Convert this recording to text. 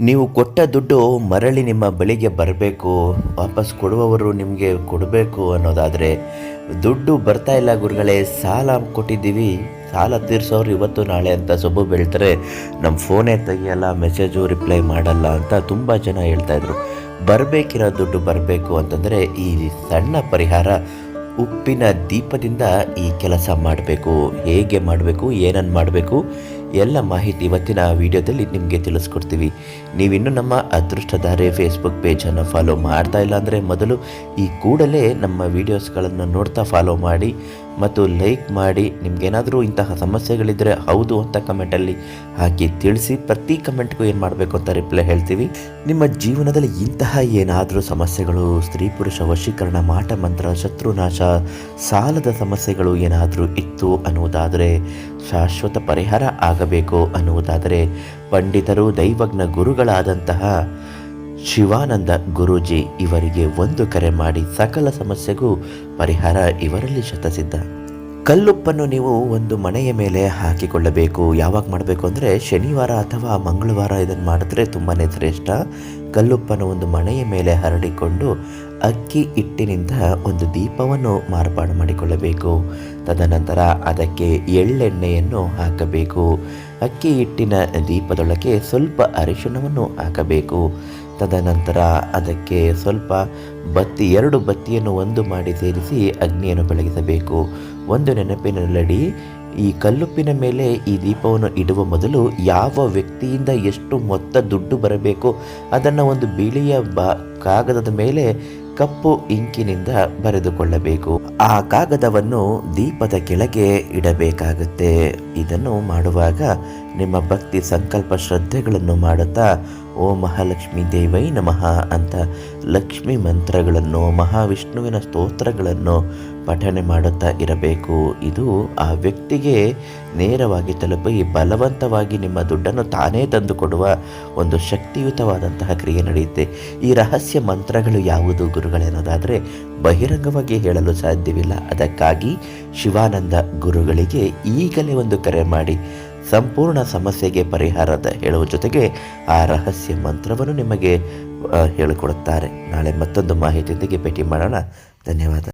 ನೀವು ಕೊಟ್ಟ ದುಡ್ಡು ಮರಳಿ ನಿಮ್ಮ ಬಳಿಗೆ ಬರಬೇಕು, ವಾಪಸ್ ಕೊಡುವವರು ನಿಮಗೆ ಕೊಡಬೇಕು ಅನ್ನೋದಾದರೆ, ದುಡ್ಡು ಬರ್ತಾ ಇಲ್ಲ ಗುರುಗಳೇ, ಸಾಲ ಕೊಟ್ಟಿದ್ದೀವಿ, ಸಾಲ ತೀರಿಸೋರು ಇವತ್ತು ನಾಳೆ ಅಂತ ಸೊಬ್ಬು ಬೆಳ್ತಾರೆ. ನಮ್ಮ ಫೋನೇ ತೆಗಿಯಲ್ಲ, ಮೆಸೇಜು ರಿಪ್ಲೈ ಮಾಡಲ್ಲ ಅಂತ ತುಂಬ ಜನ ಹೇಳ್ತಾಯಿದ್ರು ಬರಬೇಕಿರೋ ದುಡ್ಡು ಬರಬೇಕು ಅಂತಂದರೆ ಈ ಸಣ್ಣ ಪರಿಹಾರ ಉಪ್ಪಿನ ದೀಪದಿಂದ ಈ ಕೆಲಸ ಮಾಡಬೇಕು. ಹೇಗೆ ಮಾಡಬೇಕು ಏನನ್ನು ಮಾಡಬೇಕು ಎಲ್ಲ ಮಾಹಿತಿ ಇವತ್ತಿನ ವಿಡಿಯೋದಲ್ಲಿ ನಿಮಗೆ ತಿಳಿಸ್ಕೊಡ್ತೀವಿ. ನೀವಿನ್ನೂ ನಮ್ಮ ಅದೃಷ್ಟಧಾರೆ ಫೇಸ್ಬುಕ್ ಪೇಜನ್ನು ಫಾಲೋ ಮಾಡ್ತಾ ಇಲ್ಲ ಅಂದರೆ ಮೊದಲು ಈ ಕೂಡಲೇ ನಮ್ಮ ವೀಡಿಯೋಸ್ಗಳನ್ನು ನೋಡ್ತಾ ಫಾಲೋ ಮಾಡಿ. ಮತ್ತು ಲೈಕ್ ಮಾಡಿ ನಿಮ್ಗೇನಾದರೂ ಇಂತಹ ಸಮಸ್ಯೆಗಳಿದ್ದರೆ ಹೌದು ಅಂತ ಕಮೆಂಟಲ್ಲಿ ಹಾಕಿ ತಿಳಿಸಿ. ಪ್ರತಿ ಕಮೆಂಟ್ಗೂ ಏನು ಮಾಡಬೇಕು ಅಂತ ರಿಪ್ಲೈ ಹೇಳ್ತೀವಿ. ನಿಮ್ಮ ಜೀವನದಲ್ಲಿ ಇಂತಹ ಏನಾದರೂ ಸಮಸ್ಯೆಗಳು, ಸ್ತ್ರೀ ಪುರುಷ ವಶೀಕರಣ, ಮಾಟ ಮಂತ್ರ, ಶತ್ರುನಾಶ, ಸಾಲದ ಸಮಸ್ಯೆಗಳು ಏನಾದರೂ ಇತ್ತು ಅನ್ನುವುದಾದರೆ ಶಾಶ್ವತ ಪರಿಹಾರ ಆಗಬೇಕು ಅನ್ನುವುದಾದರೆ ಪಂಡಿತರು, ದೈವಜ್ಞ ಗುರುಗಳಾದಂತಹ ಶಿವಾನಂದ ಗುರೂಜಿ ಇವರಿಗೆ ಒಂದು ಕರೆ ಮಾಡಿ ಸಕಲ ಸಮಸ್ಯೆಗೂ ಪರಿಹಾರ ಇವರಲ್ಲಿ ಶತಸಿದ್ಧ. ಕಲ್ಲುಪ್ಪನ್ನು ನೀವು ಒಂದು ಮನೆಯ ಮೇಲೆ ಹಾಕಿಕೊಳ್ಳಬೇಕು. ಯಾವಾಗ ಮಾಡಬೇಕು ಅಂದರೆ ಶನಿವಾರ ಅಥವಾ ಮಂಗಳವಾರ ಇದನ್ನು ಮಾಡಿದ್ರೆ ತುಂಬಾ ಶ್ರೇಷ್ಠ. ಕಲ್ಲುಪ್ಪನ್ನು ಒಂದು ಮನೆಯ ಮೇಲೆ ಹರಡಿಕೊಂಡು ಅಕ್ಕಿ ಹಿಟ್ಟಿನಿಂದ ಒಂದು ದೀಪವನ್ನು ಮಾರ್ಪಾಡು ಮಾಡಿಕೊಳ್ಳಬೇಕು. ತದನಂತರ ಅದಕ್ಕೆ ಎಳ್ಳೆಣ್ಣೆಯನ್ನು ಹಾಕಬೇಕು. ಅಕ್ಕಿ ಹಿಟ್ಟಿನ ದೀಪದೊಳಗೆ ಸ್ವಲ್ಪ ಅರಿಶಿಣವನ್ನು ಹಾಕಬೇಕು. ತದನಂತರ ಅದಕ್ಕೆ ಸ್ವಲ್ಪ ಬತ್ತಿ, ಎರಡು ಬತ್ತಿಯನ್ನು ಒಂದು ಮಾಡಿ ಸೇರಿಸಿ ಅಗ್ನಿಯನ್ನು ಬೆಳಗಿಸಬೇಕು. ಒಂದು ನೆನಪಿನಲ್ಲಡಿ, ಈ ಕಲ್ಲುಪ್ಪಿನ ಮೇಲೆ ಈ ದೀಪವನ್ನು ಇಡುವ ಮೊದಲು ಯಾವ ವ್ಯಕ್ತಿಯಿಂದ ಎಷ್ಟು ಮೊತ್ತ ದುಡ್ಡು ಬರಬೇಕು, ಅದನ್ನು ಒಂದು ಬಿಳಿಯ ಬಾ, ಕಾಗದದ ಮೇಲೆ ಕಪ್ಪು ಇಂಕಿನಿಂದ ಬರೆದುಕೊಳ್ಳಬೇಕು. ಆ ಕಾಗದವನ್ನು ದೀಪದ ಕೆಳಗೆ ಇಡಬೇಕಾಗುತ್ತೆ. ಇದನ್ನು ಮಾಡುವಾಗ ನಿಮ್ಮ ಭಕ್ತಿ ಸಂಕಲ್ಪ ಶ್ರದ್ಧೆಗಳನ್ನು ಮಾಡುತ್ತಾ, ಓ ಮಹಾಲಕ್ಷ್ಮಿ ದೇವೈ ನಮಃ ಅಂತ ಲಕ್ಷ್ಮಿ ಮಂತ್ರಗಳನ್ನು, ಮಹಾವಿಷ್ಣುವಿನ ಸ್ತೋತ್ರಗಳನ್ನು ಪಠನೆ ಮಾಡುತ್ತಾ ಇರಬೇಕು. ಇದು ಆ ವ್ಯಕ್ತಿಗೆ ನೇರವಾಗಿ ತಲುಪಿ ಬಲವಂತವಾಗಿ ನಿಮ್ಮ ದುಡ್ಡನ್ನು ತಾನೇ ತಂದುಕೊಡುವ ಒಂದು ಶಕ್ತಿಯುತವಾದಂತಹ ಕ್ರಿಯೆ ನಡೆಯುತ್ತೆ. ಈ ರಹಸ್ಯ ಮಂತ್ರಗಳು ಯಾವುದು ಗುರುಗಳೇನೋದಾದರೆ ಬಹಿರಂಗವಾಗಿ ಹೇಳಲು ಸಾಧ್ಯವಿಲ್ಲ. ಅದಕ್ಕಾಗಿ ಶಿವಾನಂದ ಗುರುಗಳಿಗೆ ಈಗಲೇ ಒಂದು ಕರೆ ಮಾಡಿ, ಸಂಪೂರ್ಣ ಸಮಸ್ಯೆಗೆ ಪರಿಹಾರದ ಹೇಳುವ ಜೊತೆಗೆ ಆ ರಹಸ್ಯ ಮಂತ್ರವನ್ನು ನಿಮಗೆ ಹೇಳಿಕೊಡುತ್ತಾರೆ. ನಾಳೆ ಮತ್ತೊಂದು ಮಾಹಿತಿಯೊಂದಿಗೆ ಭೇಟಿ ಮಾಡೋಣ. ಧನ್ಯವಾದ.